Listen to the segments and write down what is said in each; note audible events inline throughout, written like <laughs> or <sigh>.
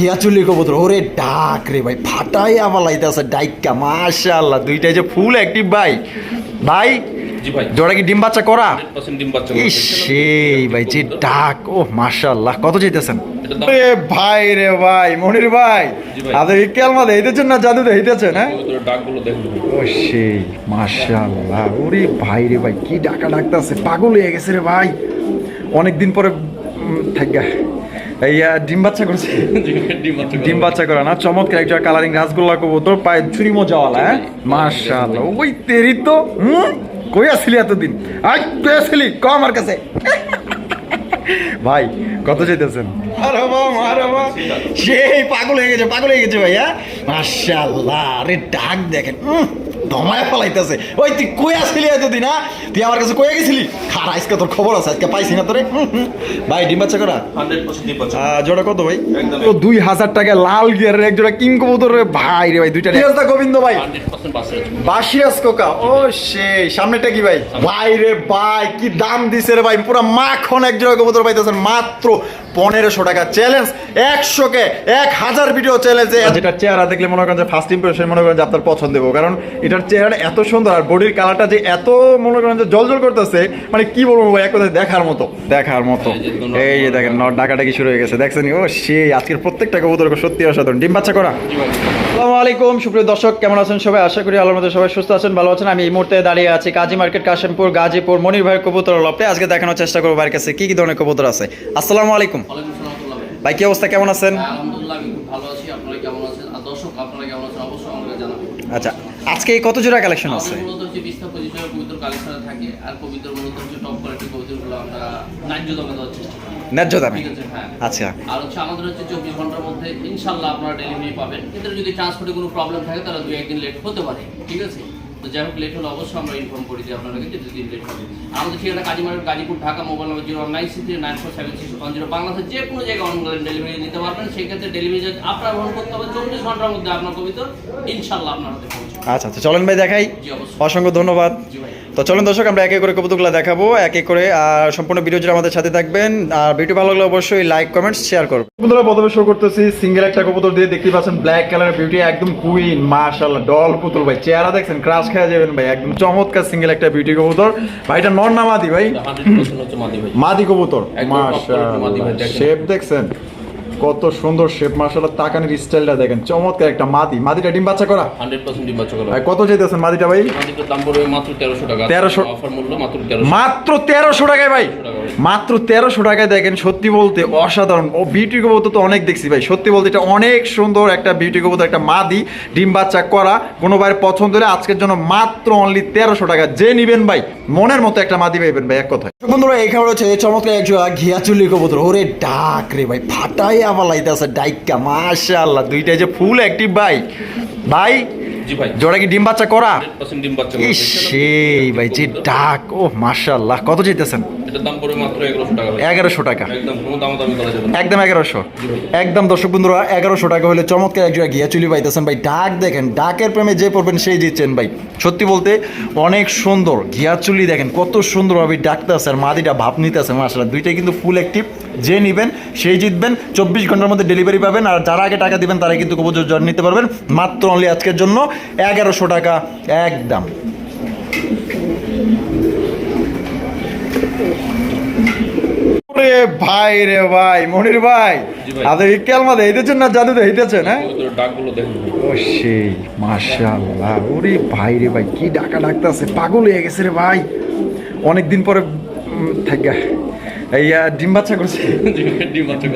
ঘিয়া চুলি কবুতর। ওরে ডাক রে ভাই ফাটাই আবার লাইতেছে ডাইকা মাশাআল্লাহ দুইটাই যে ফুল অ্যাক্টিভ ভাই। ভাই জোড়া কি ডিম বাচ্চা করা? 100% ডিম বাচ্চা ইস, সেই ভাই যে ডাক ও মাশাআল্লাহ কত রে ভাই রে ভাই মনির ভাই। আপনাদের কেলমা দেইতেছেন না জাদু দেইতেছেন হ্যাঁ? ও সেই মাশাআল্লাহ ওরে ভাই রে ভাই কি ডাকা ডাকতেছে পাগল হয়ে গেছে রে ভাই। অনেক দিন পরে থাকা আহ, ডিম বাচ্চা করছে। ডিম বাচ্চা করা না চমৎকার একটা কালারিং রাসগোল্লা কবুতর পায়ে ছুরি মজাওয়ালা হ্যাঁ? মাশাআল্লাহ ওই তেরি তো হুম? কই আসলি এতদিন? আজ কই আসলি? ক আমার কাছে। ভাই কত চাইতেছেন? সেই পাগল হয়ে গেছে পাগল হয়ে গেছে ভাইয়া। মাশাআল্লাহ আরে ডাক দেখেন ধমায় ফলাইতেছে। ওই তুই কই আসলি এতদিন হ্যাঁ? তুই আমার কাছে কয়ে গেছিলি? খারা আজকে তোর খবর আছে আজকে পাইছি না তোরে। ভাই ডিম বাচ্চা করা? 100% ডিম বাচ্চা। আহ, জোড়া কত ভাই। তো দুই হাজার টাকা লাল গিয়ারের এক জোড়া কিং কবুতর ভাই রে ভাই দুইটা রিয়াজদা গোবিন্দ ভাই। 100% বাচ্চা আছে। বাসিরাজ কোকা। ও সেই সামনেটা কি ভাই? ভাই রে ভাই কি দাম দিছে রে ভাই। পুরো মাখন এক জোড়া কবুতর পাইতেছেন মাত্র পনেরোশো টাকা চ্যালেঞ্জ একশো কে এক হাজার ভিডিও চ্যালেঞ্জ যেটা চেহারা দেখলে মনে করেন যে ফার্স্ট ইম্প্রেশন মনে করেন যে আপনার পছন্দ দেবো কারণ এটার চেহারা এত সুন্দর আর বডির কালারটা যে এত মনে করেন যে জল জল করতেছে মানে কি বলব ভাই এক কথায় দেখার মতো। দেখার মতো। এই যে দেখেন নট ডাকাডাকি শুরু হয়ে গেছে। দেখছেন ও সেই আজকের প্রত্যেকটা কবুতর সত্যি অসাধারণ। ডিম বাচ্চা করা? আসসালামু আলাইকুম সুপ্রিয় দর্শক কেমন আছেন সবাই? আশা করি আল্লাহর মধ্যে সবাই সুস্থ আছেন ভালো আছেন। আমি এই মুহূর্তে দাঁড়িয়ে আছি কাজী মার্কেট কাশিমপুর গাজীপুর মনির ভাইয়ের কবুতর লপটে আজকে দেখানোর চেষ্টা করব ভাইয়ের কাছে কি কি ধরনের কবুতর আছে। আসসালামু আলাইকুম। ভাই। কি অবস্থা? কেমন আছেন? আচ্ছা আজকে কত জোড়া কালেকশন আছে? কালেকশনে থাকে। আর কবিতর মূলত হচ্ছে টপ কোয়ালিটির কবিতরগুলো আমরা ন্যায্য দামে দেওয়ার চেষ্টা করি ন্যায্য দামে হ্যাঁ। আচ্ছা। আর হচ্ছে আমাদের হচ্ছে চব্বিশ ঘণ্টার মধ্যে ইনশাল্লাহ আপনারা ডেলিভারি পাবেন। কিন্তু যদি ট্রান্সপোর্টে কোনো প্রবলেম থাকে তাহলে দুই একদিন লেট হতে পারে ঠিক আছে? তো যাই হোক লেট হলে অবশ্যই আমরা ইনফর্ম করি যে আপনারা কিন্তু দুদিন লেট হবে। আমাদের ঠিকানা Kazi market Gazipur Dhaka mobile number zero nine six three nine four seven six one zero বাংলাদেশের যে কোনো জায়গায় অনলাইন ডেলিভারি দিতে পারবেন। সেক্ষেত্রে ডেলিভারি চার্জ আপনার বহন করতে হবে চব্বিশ ঘণ্টার মধ্যে আপনার কবিতা ইনশাল্লাহ আপনার হাতে আচ্ছা আচ্ছা। চলেন ভাই দেখাই। অসংখ্য ধন্যবাদ। জি ভাই। তো চলুন দর্শক আমরা একে করে কবুতরগুলো দেখাবো এক এক করে আর সম্পূর্ণ ভিডিও জুড়ে আমাদের সাথে থাকবেন। আর ভিডিও ভালো লাগলে অবশ্যই লাইক কমেন্টস শেয়ার করুন। বন্ধুরা প্রথমে শো করতেছি সিঙ্গেল একটা কবুতর দিয়ে দেখতে পাচ্ছেন ব্ল্যাক কালার বিউটি একদম কুইন মাশাআল্লাহ ডল পুতুল ভাই। চেহারা দেখছেন ক্রাশ খেয়ে যাবেন ভাই একদম চমৎকার সিঙ্গেল একটা বিউটি কবুতর। ভাইটা নর না মাদি ভাই? মাদি ভাই। মাদি কবুতর ভাই, মাশাআল্লাহ দেখেন। শেপ দেখছেন? কত সুন্দর শেপ মাশাআল্লাহ তাকানির স্টাইলটা দেখেন। চমৎকার একটা মাদি। মাদিটা ডিম বাচ্চা করা? হান্ড্রেড পার্সেন্ট ডিম বাচ্চা করা। কত চাইতেছেন মাদিটা ভাই? মাদিটার দাম পড়বে মাত্র তেরোশো টাকা। 1300 অফার মূল্য মাত্র তেরোশো। মাত্র তেরোশো টাকায় ভাই। টাকা ভাই। মাত্র তেরোশো টাকায় দেখেন সত্যি বলতে অসাধারণ। ও বিউটি কবুতর তো অনেক দেখছি ভাই। সত্যি বলতে এটা অনেক সুন্দর একটা বিউটি কবুতর একটা মাদি ডিম বাচ্চা করা। কোনো ভাইয়ের পছন্দ হলে আজকের জন্য মাত্র অনলি তেরোশো টাকা। যে নিবেন ভাই মনের মতো একটা মাদি পাইবেন ভাই এক কথায়। বন্ধুরা এই খাবার হচ্ছে চমৎকার একশো ঘিয়া চুল্লি কবুতর। ওরে ডাক রে ভাই ফাটাই আবার লাইতেছে ডাইকা মাশাআল্লাহ দুইটাই যে ফুল অ্যাক্টিভ ভাই। ভাই জোড়া কি ডিম বাচ্চা করা? সেই ভাই যে ডাক ও মাশাআল্লাহ কত চাইতেছেন? এগারোশো টাকা একদম এগারোশো। একদম দর্শক বন্ধুরা এগারোশো টাকা হলে চমৎকার একজোড়া চুলি পাইতেছেন ভাই। ডাক দেখেন ডাকের প্রেমে যে পড়বেন সেই জিতছেন ভাই। সত্যি বলতে অনেক সুন্দর ঘিয়া চুলি দেখেন কত সুন্দরভাবে ডাকতে আছে আর মাদিটা ভাব নিতে আছে মাসালা দুইটাই কিন্তু ফুল অ্যাক্টিভ যে নিবেন সেই জিতবেন চব্বিশ ঘণ্টার মধ্যে ডেলিভারি পাবেন আর যারা আগে টাকা দিবেন তারা কিন্তু কবুতর জ্বর নিতে পারবেন। মাত্র অনলি আজকের জন্য এগারোশো টাকা একদম। ভাই রে ভাই মনির ভাই না? জাদু দেইতেছেন হ্যাঁ? ও সেই মাশাআল্লাহ। ওরে ভাই রে ভাই কি ডাকা ডাকতেছে পাগল হয়ে গেছে রে ভাই। অনেক দিন পরে থাকা এই ডিম বাচ্চা করছে।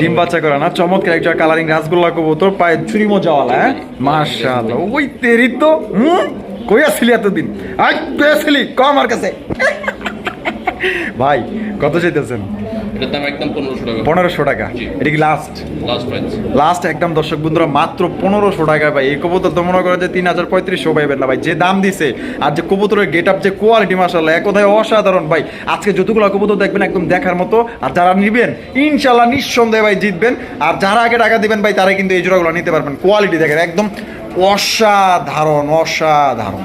ডিম বাচ্চা করা। না চমৎকার একটা কালারিং রাসগোল্লা কবুতর পায়ে ছুরি মজাওয়ালা হ্যাঁ? মাশাআল্লাহ ওই তেরি তো হুম? কই আসলি এতদিন? আই কই আসলি কম আমার কাছে? <laughs> ভাই কত চাইতেছেন? এটার দাম একদম পনেরোশো টাকা। পনেরোশো টাকা? এটা কি লাস্ট লাস্ট প্রাইস লাস্ট একদম দর্শক বন্ধুরা মাত্র পনেরোশো টাকা ভাই। এই কবুতর তো মনে করে যে তিন হাজার পঁয়ত্রিশশো পাইবেন না ভাই। যে দাম দিছে আর যে কবুতরের গেট আপ যে কোয়ালিটি মাসাল্লাহ এক কথায় অসাধারণ ভাই। আজকে যতগুলো কবুতর দেখবেন একদম দেখার মতো। আর যারা নিবেন ইনশাল্লাহ নিঃসন্দেহে ভাই জিতবেন। আর যারা আগে টাকা দিবেন ভাই তারা কিন্তু এই জোড়াগুলো নিতে পারবেন। কোয়ালিটি দেখেন একদম অসাধারণ অসাধারণ।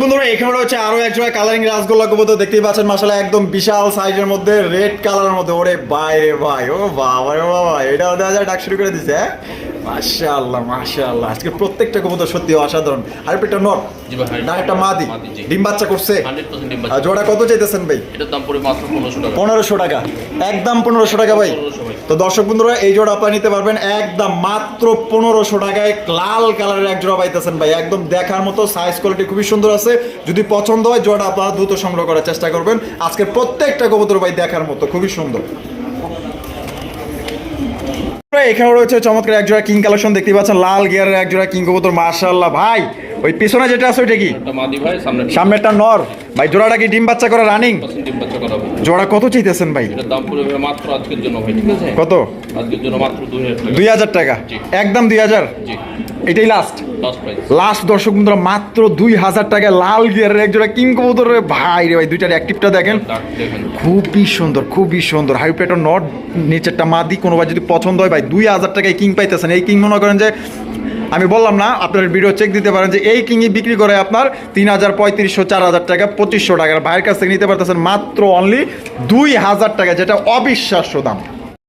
বন্ধুরা এখানে হচ্ছে আরও এক জোড়া কালারিং রাসগোল্লা কবুতর দেখতেই পাচ্ছেন। মাসালা একদম বিশাল সাইজের মধ্যে রেড কালারের মধ্যে। ওরে ভাই রে ভাই, ও বাবা রে বাবা এটা ওটা ডাক শুরু করে দিছে হ্যাঁ? মাশাআল্লাহ মাশাআল্লাহ। আজকে প্রত্যেকটা কবুতর সত্যি অসাধারণ। আর নট না একটা মাদি। ডিম বাচ্চা করছে। জোড়া কত চাইতেছেন ভাই? এটার দাম পড়ে মাত্র পনেরোশো টাকা। পনেরোশো টাকা। একদম পনেরোশো টাকা ভাই। 1500 ভাই। তো দর্শক বন্ধুরা এই জোড়া আপনারা নিতে পারবেন। একদম মাত্র পনেরোশো টাকায় লাল কালারের এক জোড়া পাইতেছেন ভাই। একদম দেখার মতো সাইজ কোয়ালিটি খুবই সুন্দর আছে। যদি পছন্দ হয় জোড়া আপনারা দ্রুত সংগ্রহ করার চেষ্টা করবেন। আজকের প্রত্যেকটা কবুতর ভাই দেখার মতো খুবই সুন্দর। এখানে রয়েছে চমৎকার এক জোড়া কিং কালেকশন দেখতে পাচ্ছেন লাল গিয়ারের এক জোড়া কিং কবুতর মার্শাল্লাহ ভাই ওই পিছনে যেটা আছে ওইটা কি? সামনেরটা নর। ভাই জোড়াটা কি ডিম বাচ্চা করা রানিং জোড়া কত চাইতেছেন ভাই? এটার দাম পড়ে ভাই মাত্র আজকের জন্য ভাই। ঠিক আছে কত? আজকের জন্য মাত্র দুই হাজার টাকা। একদম দুই হাজার? এটাই লাস্ট লাস্ট দর্শক বন্ধুরা মাত্র দুই হাজার টাকা লাল গিয়ারের একজোড়া কিং কবুতর ভাই রে ভাই দুইটার অ্যাক্টিভটা দেখেন। খুবই সুন্দর খুবই সুন্দর। হাইপ্রেটার নট নিচেরটা মাদি কোনো ভাই যদি পছন্দ হয় ভাই দুই হাজার টাকায় কিং পাইতেছেন। এই কিং মনে করেন যে আমি বললাম না আপনার ভিডিও চেক দিতে পারেন যে এই কিংই বিক্রি করে আপনার তিন হাজার পঁয়ত্রিশশো চার হাজার টাকা পঁচিশশো টাকা। ভাইয়ের কাছ থেকে নিতে পারতেছেন মাত্র অনলি দুই হাজার টাকা যেটা অবিশ্বাস্য দাম।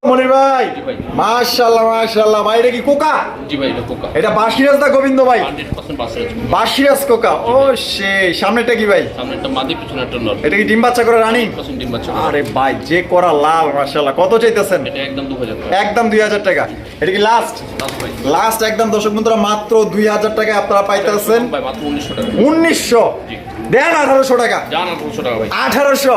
মনির ভাই। মাশাল্লাহ মাশাল্লাহ ভাই এটা কি কোকা? জি ভাই এটা পোকা এটা বাসিরাজ দা গোবিন্দ ভাই? বাসিরাজ কোকা। ও সেই সামনেটা কি ভাই? সামনে একটা মাদি পিছনে একটা নর। এটা কি ডিম বাচ্চা করে রানিং? পার্সেন্ট ডিম বাচ্চা আরে ভাই যে করা লাল মাশাল্লাহ কত চাইতেছেন? এটা একদম দু হাজার টাকা। একদম দুই হাজার টাকা। এটা কি লাস্ট লাস্ট একদম দর্শক বন্ধুরা মাত্র দুই হাজার টাকা আপনারা পাইতেছেন ভাই মাত্র উনিশশো টাকা। উনিশশো? জি। দেন আঠারোশো টাকা। আঠারোশো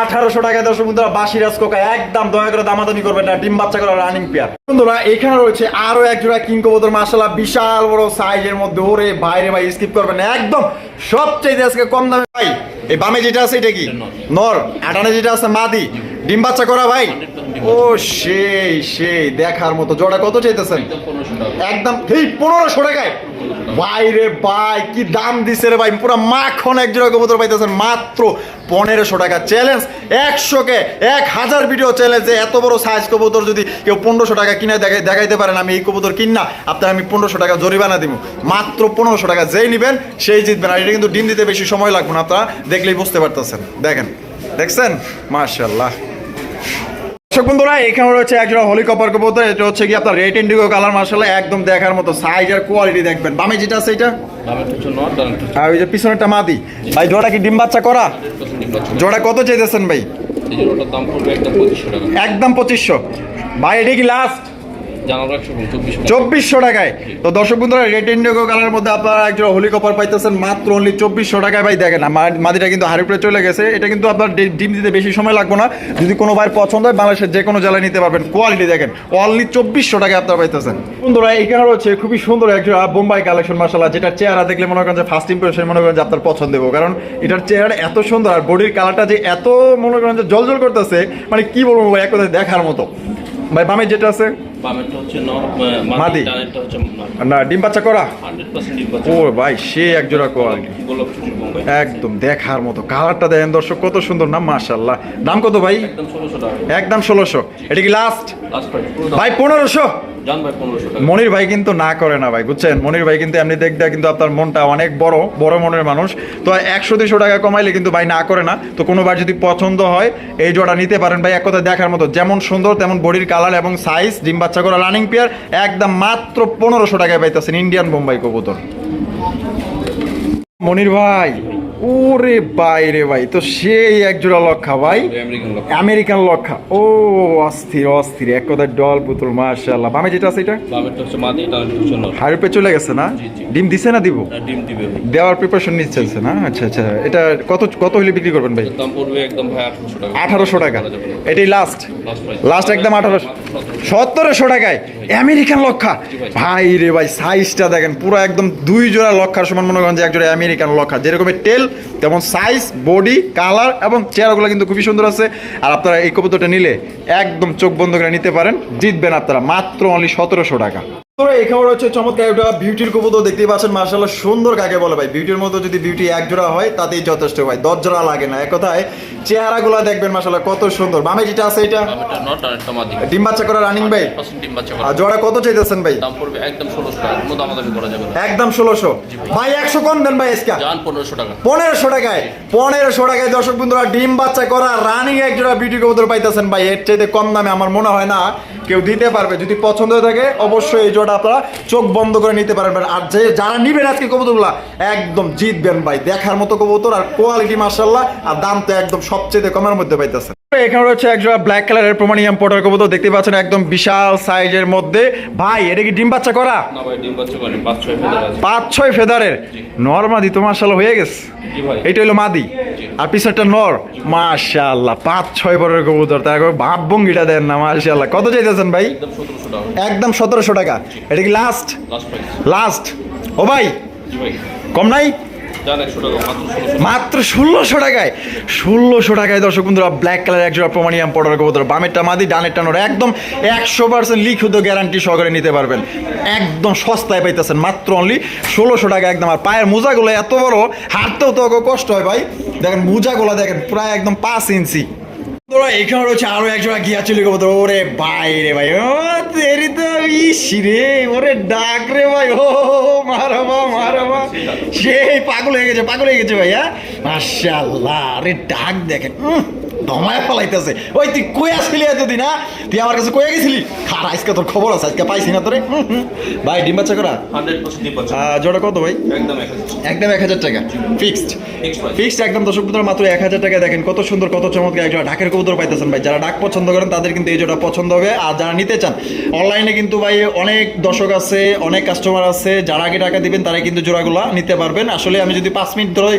আঠারোশো। টাকা দর্শক বন্ধুরা বাসিরাজ কোকা একদম দয়া করে দামাদামি করবেন না ডিম বাচ্চা করা রানিং পেয়ার বন্ধুরা এখানে রয়েছে আরও এক জোড়া কিং কবুতর মাসাল্লাহ বিশাল বড় সাইজের মধ্যে। ওরে বাইরে ভাই স্কিপ করবেন না একদম সবচেয়ে আজকে কম দামে। ভাই এই বামে যেটা আছে এটা কি? নর। আটানে যেটা আছে মাদি। ডিম বাচ্চা করা ভাই? ও সেই সেই দেখার মতো। জোড়া কত চাইতেছেন? একদম ঠিক পনেরোশো টাকায়? ভাই রে ভাই কি দাম দিছে রে ভাই। পুরো মাখন এক জোড়া কবুতর পাইতেছেন। মাত্র পনেরোশো টাকা চ্যালেঞ্জ একশোকে এক হাজার ভিডিও চ্যালেঞ্জ এত বড় সাইজ কবুতর যদি কেউ পনেরোশো টাকা কিনে দেখাই দেখাইতে পারেন আমি এই কবুতর কিনা আপনার আমি পনেরোশো টাকা জরিমানা দিব মাত্র পনেরোশো টাকা যেই নেবেন, সেই জিতবেন। আর এটা কিন্তু ডিম দিতে বেশি সময় লাগবে না, আপনারা দেখলেই বুঝতে পারতেছেন। দেখেন, দেখছেন? মার্শাল্লাহ দর্শক বন্ধুরা এখানে রয়েছে একজন হোলি কপার কবুতর। এটা হচ্ছে কি আপনার রেড ইন্ডিগো কালার মার্শাল্লাহ একদম দেখার মতো সাইজ আর কোয়ালিটি দেখবেন। বামে যেটা আছে এটা? আর ওই যে পিছনেরটা মাদি। ভাই জোড়া কি ডিম বাচ্চা করা। জোড়া কত চাইতেছেন ভাই? একদম পঁচিশশো ভাই এটা কি লাস্ট চব্বিশশো টাকায়। তো দর্শক বন্ধুরা রেড ইন্ডিগো কালারের মধ্যে আপনারা একজন হোলি কপার পাইতেছেন মাত্র অনলি চব্বিশশো টাকায়। ভাই দেখেন আমার মাদিটা কিন্তু হারিপুরে চলে গেছে। এটা কিন্তু আপনার ডিম দিতে বেশি সময় লাগবে না। যদি কোনো পছন্দ হয় বাংলাদেশের যে কোনো জেলায় নিতে পারবেন। কোয়ালিটি দেখেন অনলি চব্বিশশো টাকায় আপনারা পাইতেছেন। বন্ধুরা এখানে রয়েছে খুবই সুন্দর একজন বোম্বাই কালেকশন মাসালা যেটা চেহারা দেখলে মনে করেন যে ফার্স্ট ইম্প্রেশন মনে করেন যে আপনার পছন্দ দেবো কারণ এটার চেহারা এত সুন্দর আর বডির কালারটা যে এত মনে করেন যে জলজল করতেছে মানে কি বলব ভাই এক কথায় দেখার মতো। ভাই বামে যেটা আছে বামেরটা হচ্ছে মাদি। মাদি। ডানেরটা হচ্ছে না ডিম বাচ্চা করা? ডিম বাচ্চা। ও ভাই সে কোয়ালিটি। গোলাপ একদম দেখার মতো। কালারটা দেখেন দর্শক কত সুন্দর না দাম কত ভাই? একদম টাকা। এটা কি লাস্ট ভাই মনির ভাই কিন্তু না করে না ভাই বুঝছেন? মনির ভাই কিন্তু এমনি দেখতে কিন্তু আপনার মনটা অনেক বড় বড় মনের মানুষ। তো একশো দুশো টাকা কমাইলে কিন্তু ভাই না করে না। তো কোনো বার যদি পছন্দ হয় এই জোড়া নিতে পারেন ভাই এক কথা দেখার মতো। যেমন সুন্দর তেমন বডির কালার এবং সাইজ ডিম বাচ্চা করা রানিং পেয়ার একদম মাত্র পনেরোশো টাকায় পাইতেছেন ইন্ডিয়ান বোম্বাই কবুতর। মনির ভাই ওরে ভাই রে ভাই তো সেই এক জোড়া লক্ষা ভাই। আমেরিকান লক্ষা। ও অস্থির অস্থির এক কথায় ডল পুতুল মার্শাল্লাহ বামে যেটা আছে এটা? হাইরুপে চলে গেছে না। ডিম দিছে না দিব? দেওয়ার প্রিপারেশন নিচ্ছে না? আচ্ছা আচ্ছা। এটা কত কত হলে বিক্রি করবেন ভাই? আঠারোশো টাকা। এটাই লাস্ট লাস্ট লাস্ট একদম আঠারোশো। সতেরোশো টাকায়। আমেরিকান লক্ষা। ভাই। রে ভাই সাইজটা দেখেন পুরো একদম দুই জোড়া লক্ষার সমান মনে করেন যে এক জোড়া আমেরিকান লক্ষা। যেরকমের টেল তেমন সাইজ বডি কালার এবং চেয়ারগুলো কিন্তু খুবই সুন্দর আছে। আর আপনারা এই কবুতরটা নিলে একদম চোখ বন্ধ করে নিতে পারেন। জিতবেন আপনারা মাত্র অনলি সতেরোশো টাকা। তো এখানে হচ্ছে চমৎকার একটা বিউটির কবুতর দেখতেই পাচ্ছেন। মার্শাল্লাহ সুন্দর কাকে বলে ভাই। বিউটির মতো যদি বিউটি এক জোড়া হয় তাতেই যথেষ্ট ভাই। দশ জোড়া লাগে না। এক কথায় চেহারাগুলো দেখবেন মার্শাল্লাহ কত সুন্দর। বামে যেটা আছে এটা? ডিম বাচ্চা করা রানিং ভাই? আর জোড়া কত চাইতেছেন ভাই? একদম ষোলোশো একদম ভাই। একশো কম দেন ভাই এসকা। পনেরোশো টাকা। পনেরোশো টাকায় পনেরোশো টাকায় দর্শক বন্ধুরা ডিম বাচ্চা করা রানিং এক জোড়া বিউটি কবুতর পাইতেছেন ভাই। এর চাইতে কম দামে আমার মনে হয় না। কেউ দিতে পারবে। যদি পছন্দ হয়ে থাকে, অবশ্যই এই জোড়া আপনারা চোখ বন্ধ করে নিতে পারবেন। আর যে যারা নিবেন আজকে কবুতরগুলা, একদম জিতবেন ভাই। দেখার মতো কবুতর আর কোয়ালিটি মার্শাল্লাহ আর দাম তো একদম সবচেয়ে কমের মধ্যে পাইতেছে এখানে রয়েছে এক জোড়া ব্ল্যাক কালারের প্রমাণিয়াম পটার কবুতর দেখতে পাচ্ছেন একদম বিশাল সাইজের মধ্যে। ভাই এটা কি ডিম বাচ্চা করা? পাঁচ ছয় ফেদারের? নর্মাদি তো মার্শাল্লাহ হয়ে গেছে। এইটা হলো মাদি। আর পিছনটা নর। মাশাআল্লাহ পাঁচ ছয় বরের কবুতর তার ভাব ভঙ্গিটা দেন না মাশাআল্লাহ। কত চাইতেছেন ভাই? একদম সতেরোশো টাকা। এটা কি লাস্ট লাস্ট ও ভাই। কম নাই? মাত্র ষোলোশো টাকায়। ষোলোশো টাকায় দর্শক বন্ধুরা ব্ল্যাক কালার একজোড়া প্রমাণিয়াম পড়ার কবুতর। বামেরটা মাদি ডানেরটা নোড়া একদম একশো পার্সেন্ট লিখিত গ্যারান্টি সহকারে নিতে পারবেন। একদম সস্তায় পাইতেছেন, মাত্র অনলি ষোলোশো টাকা একদম। আর পায়ের মোজাগুলো এত বড়, হাঁটতেও তো কষ্ট হয় ভাই। দেখেন মোজাগুলো দেখেন, প্রায় একদম পাঁচ ইঞ্চি। তোরা এখানে রয়েছে আরও একজোড়া গিয়া চলে তো ওরে ভাই রে ভাই, ও তেরি তো ইসি রে, ওরে ডাক রে ভাই, ও মারবা মারবা সেই পাগল হয়ে গেছে, পাগল হয়ে গেছে ভাই হ্যাঁ? মাশাআল্লাহ, আরে ডাক দেখেন উম, দমায় পালাইতেছে ওই তুই কই আসলি এতদিন হ্যাঁ? তুই আমার কাছে কয়ে গেছিলি? খারা আজকে তোর খবর আছে আজকে পাইছি না তোরে। ভাই ডিম বাচ্চা করা? জোড়া কত ভাই? একদম এক হাজার। টাকা। ফিক্সড। ফিক্সড একদম দর্শক বন্ধুরা মাত্র এক হাজার টাকা দেখেন কত সুন্দর কত চমৎকার একজন ঢাকের কবুতর পাইতেছেন ভাই। যারা ডাক পছন্দ করেন তাদের কিন্তু এই জোড়া পছন্দ হবে। আর যারা নিতে চান অনলাইনে কিন্তু ভাই অনেক দর্শক আছে অনেক কাস্টমার আছে। যারা আগে টাকা দিবেন তারা কিন্তু জোড়াগুলো নিতে পারবেন। আসলে আমি যদি পাঁচ মিনিট ধরে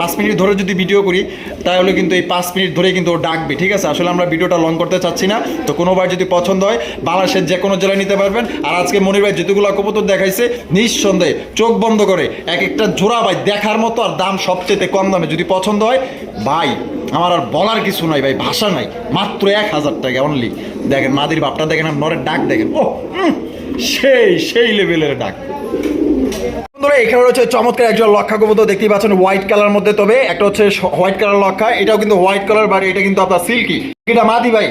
পাঁচ মিনিট ধরে যদি ভিডিও করি, তাহলে কিন্তু এই পাঁচ মিনিট ধরে কিন্তু ও ডাকবে, ঠিক আছে? আসলে আমরা ভিডিওটা লং করতে চাচ্ছি না। তো কোনোবার যদি পছন্দ হয়, বাংলাদেশের যে কোনো জেলায় নিতে পারবেন। আর আজকে মনির ভাই যেতুগুলো কবুতর দেখাইছে, নিঃসন্দেহে চোখ বন্ধ করে, এক একটা জোড়া ভাই দেখার মতো আর দাম সবচেয়ে কম দামে যদি পছন্দ হয়, ভাই, আমার আর বলার কিছু নাই ভাই, ভাষা নাই, মাত্র এক হাজার টাকা অনলি দেখেন মাদির বাপটা দেখেন, আর নরের ডাক দেখেন ও সেই সেই লেভেলের ডাক। বন্ধুরা এখানে রয়েছে চমৎকার একজন লক্ষা কবুতর দেখতেই পাচ্ছেন হোয়াইট কালার মধ্যে তবে, একটা হচ্ছে হোয়াইট কালার লক্ষা, এটাও কিন্তু হোয়াইট কালার বাট এটা কিন্তু আপনার সিল্কি এটা মাদি ভাই?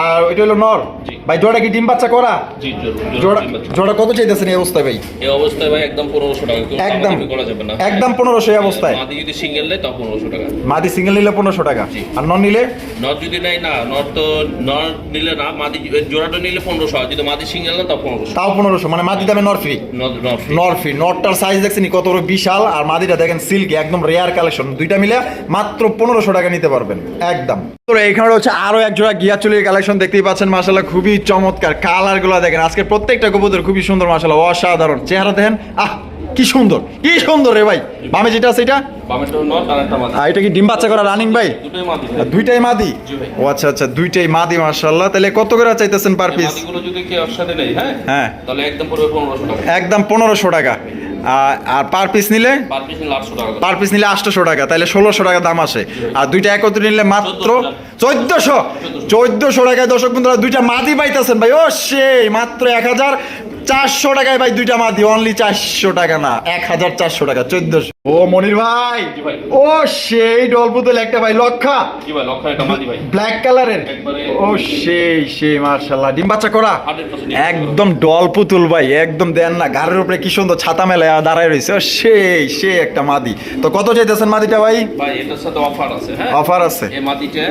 আর এটা হলো নর ভাই জোড়া কি ডিম বাচ্চা করা? জোড়া জোড়া কত চাইতেছেন এই অবস্থায় ভাই? এই অবস্থায় ভাই একদম পনেরোশো টাকা। একদম। করা যাবে না। একদম পনেরোশো এই অবস্থায়? মাদি যদি সিঙ্গেল নেয় তাও পনেরোশো টাকা। মাদি সিঙ্গেল নিলে পনেরোশো টাকা। আর নন নিলে? নট যদি নেয় না নট তো নট নিলে না মাদি জোড়াটা নিলে আর যদি মাদি সিঙ্গেল না তাও পনেরোশো। তাও পনেরোশো। মানে মাদি দামে নর ফ্রি নট নরফি নটটার সাইজ দেখছেন কত বড় বিশাল। আর মাদিটা দেখেন সিল্কি একদম রেয়ার কালেকশন দুইটা মিলে মাত্র পনেরোশো টাকা নিতে পারবেন। একদম। তো এখানে হচ্ছে আরও এক জোড়া গিয়া চুলির কালেকশন দেখতেই পাচ্ছেন মাসাল্লাহ খুবই চমৎকার। কালারগুলো দেখেন আজকে প্রত্যেকটা কবুতর খুবই সুন্দর মাসাল্লাহ অসাধারণ। চেহারা দেখেন আহ কি সুন্দর কি সুন্দর রে ভাই। বামে যেটা আছে এটা? আর আর কি ডিম বাচ্চা করা রানিং ভাই? আর দুইটাই মাদি? ও আচ্ছা আচ্ছা দুইটাই মাদি মাশাল্লাহ তাহলে কত করে চাইতেছেন পার পিস হ্যাঁ? হ্যাঁ। একদম পনেরোশো টাকা। আর- আর পার পিস নিলে? পার পিস নিলে আটশো টাকা করে। পার পিস নিলে আটশোশো টাকা তাহলে ষোলোশো টাকা দাম আসে আর দুইটা একত্রে নিলে মাত্র চোদ্দশো। চোদ্দশো টাকায় দর্শক বন্ধুরা দুইটা মাদি পাইতেছেন ভাই। ও সেই মাত্র এক হাজার চারশো টাকায় ভাই দুইটা মাদি অনলি চারশো টাকা না এক হাজার চারশো টাকা চোদ্দশো। ও মনির ভাই। ও সেই ডলপুতুল একটা ভাই লক্ষা। জি ভাই লক্ষ একটা মাদি ভাই। ব্ল্যাক কালারের। ও সেই সেই মার্শাল্লাহ ডিম বাচ্চা করা? একদম ডল পুতুল ভাই একদম দেন না গাড়ির উপরে কি সুন্দর ছাতা মেলায় দাঁড়ায় রয়েছে। ও সেই সেই একটা মাদি। তো কত চাইতেছেন মাদিটা ভাই? ভাই এটার সাথে অফার আছে হ্যাঁ? অফার আছে। এই মাদিটা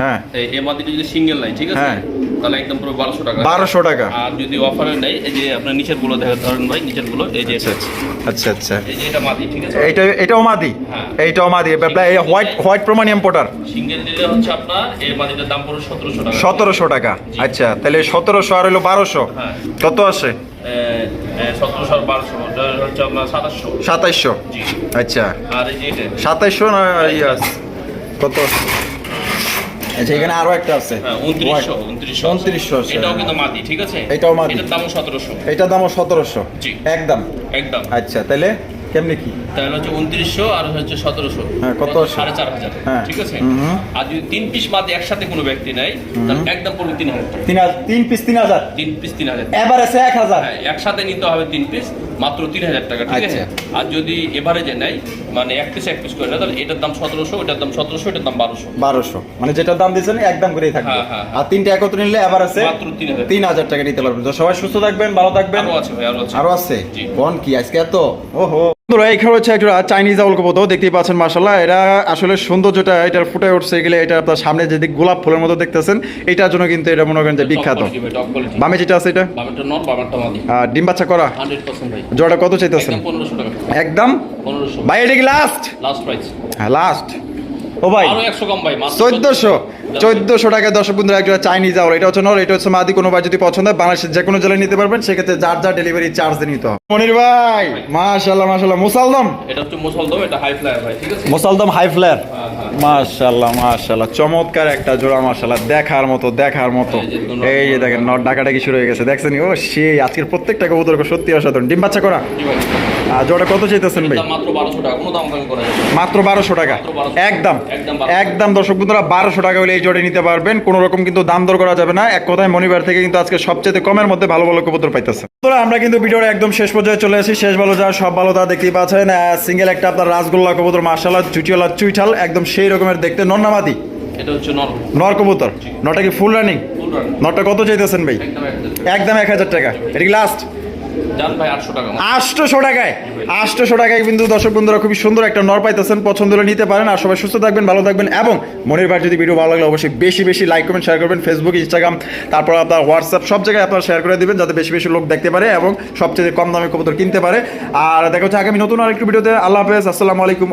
হ্যাঁ। এই এই মাদিটা যদি সিঙ্গেল নাই ঠিক আছে? হ্যাঁ। তাহলে একদম পুরো বারোশো টাকা। বারোশো টাকা। আর যদি অফারে নেই এই যে আপনার নিচেরগুলো দেখা ধরেন ভাই নিচেরগুলো এই যে আচ্ছা এটা। আচ্ছা আচ্ছা। এই যে এটা মাদি ঠিক আছে? এইটা এটাও মাদি? হ্যাঁ। এইটাও মাদি। হোয়াইট হোয়াইট প্রমানিয়াম পোটার সিঙ্গেল দিলে হচ্ছে আপনার এই মাদিটার দাম পড়বে সতেরোশো টাকা। সতেরোশো টাকা। আচ্ছা তাহলে সতেরোশো আর হলো বারোশো। হ্যাঁ। কত আসে? জি। আচ্ছা। আর এই যে সাতাইশশো না ইয়ে কত আচ্ছা এখানে আরও একটা আছে। হ্যাঁ উনত্রিশশো। এটাও কিন্তু মাদি ঠিক আছে? এটাও মাদি। এটার দামও সতেরোশো। এটার দামও সতেরোশো। জি। একদম। একদম। আচ্ছা তাহলে কেমনে কি? তাহলে হচ্ছে উনত্রিশশো আর হচ্ছে সতেরোশো। হ্যাঁ, কত সাড়ে চার হাজার হ্যাঁ। ঠিক আছে। আর যদি তিন পিস মাদি একসাথে কোনো ব্যক্তি নেয় তাহলে একদম পড়বে তিন হাজার তিন হাজার তিন পিস তিন হাজার? তিন পিস তিন হাজার এবার আছে এক হাজার? একসাথে নিতে হবে তিন পিস মাত্র তিন হাজার টাকা ঠিক আছে? আচ্ছা। আর যদি এবারে যে নেয় মানে এক পিস এক পিস করে নেয় তাহলে এটার দাম সতেরোশো ওটার দাম সতেরোশো এটার দাম বারোশো। বারোশো। মানে যেটার দাম দিয়েছেন একদম করেই থাকবে। হ্যাঁ, হ্যাঁ, হ্যাঁ। আর তিনটা একত্রে নিলে এবার আছে মাত্র 3000 তিন হাজার টাকা নিতে পারবেন। তো সবাই সুস্থ থাকবেন ভালো থাকবেন। আরও আছে ভাই আরও আছে। আরও আছে? জি। কোন কি আজকে এত? ওহো। বন্ধুরা এখানে হচ্ছে একটা চাইনিজ আউল কবুতর দেখতেই পাচ্ছেন মাশাল্লাহ এটা আসলে সৌন্দর্যটা এটার ফুটে উঠছে গেলে এটা আপনার সামনে যেদিক গোলাপ ফুলের মতো দেখতেছেন এটার জন্য কিন্তু এটা মনে করেন যে বিখ্যাত। বামে যেটা আছে এটা? আর ডিম বাচ্চা করা? জোড়া কত চাইতেছেন? একদম বাই ভাই এটা কি লাস্ট লাস্ট প্রাইস হ্যাঁ লাস্ট ও ভাই আরও একশো কম ভাই মাত্র চোদ্দশো চোদ্দশো। টাকায় দর্শক বন্ধুরা একটা চাইনিজ আউল এটা হচ্ছে নর এটা হচ্ছে মাদি কোনো ভাই যদি পছন্দ হয় বাংলাদেশের যে কোনো জেলায় নিতে পারবেন সেক্ষেত্রে যার যার ডেলিভারি চার্জ নিতে হবে। মনির ভাই মাশাল্লাহ মাশাল্লাহ মুসালদম। এটা হচ্ছে মুসলদম এটা হাই ফ্লায়ার ভাই ঠিক আছে? মুসালদম হাই ফ্লেয়ার হ্যাঁ, হ্যাঁ। মাশাল্লাহ মাশাল্লাহ চমৎকার একটা জোড়া মাশাল্লাহ দেখার মতো দেখার মতো। এই যে যে দেখেন নট ডাকাডাকি শুরু হয়ে গেছে দেখছেন? ও সেই আজকের প্রত্যেকটা কবুতর সত্যি অসাধারণ। ডিম বাচ্চা করা? জোড়া কত চাইতেছেন ভাই? মাত্র বারোশো টাকা কোনো দাম কমি করা যাবে না। মাত্র বারোশো টাকা? মাত্র 1200 একদম। একদম 1200 একদম দর্শক বন্ধুরা বারোশো টাকা হলে এই জোড়ে নিতে পারবেন। কোনো রকম কিন্তু দাম দর করা যাবে না। এক কথায় মনিবার থেকে কিন্তু আজকে সবচেয়ে কমের মধ্যে ভালো ভালো কবুতর পাইতেছে। আমরা কিন্তু ভিডিওর একদম শেষ পর্যায়ে চলে আসি। শেষ ভালো যা সব ভালো তা দেখতেই পাচ্ছেন। সিঙ্গেল একটা আপনার রাসগোল্লা কবুতর মার্শাল্লাহ চুটিওয়ালা চুইঠাল একদম সেই রকমের দেখতে। নন্নামাদি? এটা হচ্ছে নর। নর কবুতর? নটা কি ফুল রানিং নটা কত চাইতেছেন ভাই? একদম এক হাজার টাকা। এটা কি লাস্ট আটশোশো কিন্তু বন্ধুরা খুবই সুন্দর একটা পছন্দ নিতে পারেন। আর সবাই সুস্থ থাকবেন, ভালো থাকবেন এবং মনির ভাই যদি ভিডিও ভালো অবশ্যই বেশি বেশি লাইক শেয়ার করবেন। ফেসবুক ইনস্টাগ্রাম তারপর হোয়াটসঅ্যাপ সব জায়গায় আপনারা শেয়ার করে দিবেন যাতে বেশি বেশি লোক দেখতে পারে এবং সবচেয়ে কম দামে কিনতে পারে। আর আগামী নতুন আল্লাহ হাফেজ। আসসালামু আলাইকুম